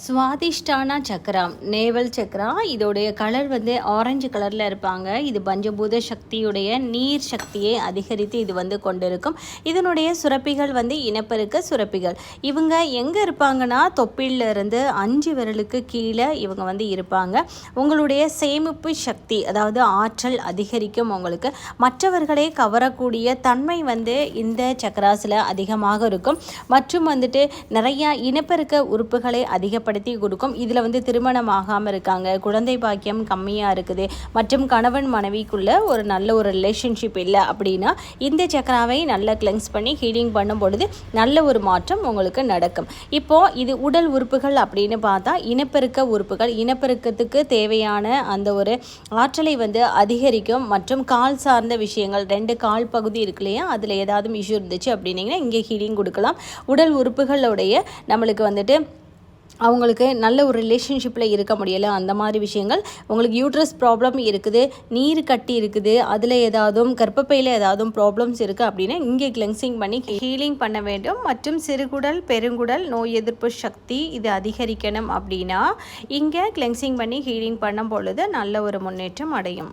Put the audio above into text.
சுவாதிஷ்டானா சக்கரம் நேவல் சக்கரா இதோடைய கலர் வந்து ஆரஞ்சு கலரில் இருப்பாங்க. இது பஞ்சபூத சக்தியுடைய நீர் சக்தியை அதிகரித்து இது வந்து கொண்டிருக்கும். இதனுடைய சுரப்பிகள் வந்து இனப்பெருக்க சுரப்பிகள். இவங்க எங்கே இருப்பாங்கன்னா தொப்பிலிருந்து அஞ்சு விரலுக்கு கீழே இவங்க வந்து இருப்பாங்க. உங்களுடைய சேமிப்பு சக்தி அதாவது ஆற்றல் அதிகரிக்கும் உங்களுக்கு. மற்றவர்களை கவரக்கூடிய தன்மை வந்து இந்த சக்கராஸில் அதிகமாக இருக்கும். மற்றும் வந்துட்டு நிறையா இனப்பெருக்க உறுப்புகளை அதிகப்படுத்தி கொடுக்கும். இதில் வந்து திருமணம் ஆகாமல் இருக்காங்க. குழந்தை பாக்கியம் கம்மியாக இருக்குது. மற்றும் கணவன் மனைவிக்குள்ள ஒரு நல்ல ஒரு ரிலேஷன்ஷிப் இல்லை அப்படின்னா இந்த சக்கராவை நல்லா கிளென்ஸ் பண்ணி ஹீலிங் பண்ணும் பொழுது நல்ல ஒரு மாற்றம் உங்களுக்கு நடக்கும். இப்போது இது உடல் உறுப்புகள் அப்படின்னு பார்த்தா இனப்பெருக்க உறுப்புகள் இனப்பெருக்கத்துக்கு தேவையான அந்த ஒரு ஆற்றலை வந்து அதிகரிக்கும். மற்றும் கால் சார்ந்த விஷயங்கள் ரெண்டு கால் பகுதி இருக்கு இல்லையா? அதில் ஏதாவது இஷ்யூ இருந்துச்சு அப்படின்னீங்கன்னா இங்கே ஹீலிங் கொடுக்கலாம். உடல் உறுப்புகளுடைய நம்மளுக்கு வந்துட்டு அவங்களுக்கு நல்ல ஒரு ரிலேஷன்ஷிப்பில் இருக்க முடியலை. அந்த மாதிரி விஷயங்கள். உங்களுக்கு யூட்ரஸ் ப்ராப்ளம் இருக்குது நீர் கட்டி இருக்குது அதில் ஏதாவது கர்ப்பப்பையில் ஏதாவது ப்ராப்ளம்ஸ் இருக்குது அப்படின்னா இங்கே கிளென்சிங் பண்ணி ஹீலிங் பண்ண வேண்டும். மற்றும் சிறுகுடல் பெருங்குடல் நோய் எதிர்ப்பு சக்தி இது அதிகரிக்கணும் அப்படின்னா இங்கே கிளென்சிங் பண்ணி ஹீலிங் பண்ணும் பொழுது நல்ல ஒரு முன்னேற்றம் அடையும்.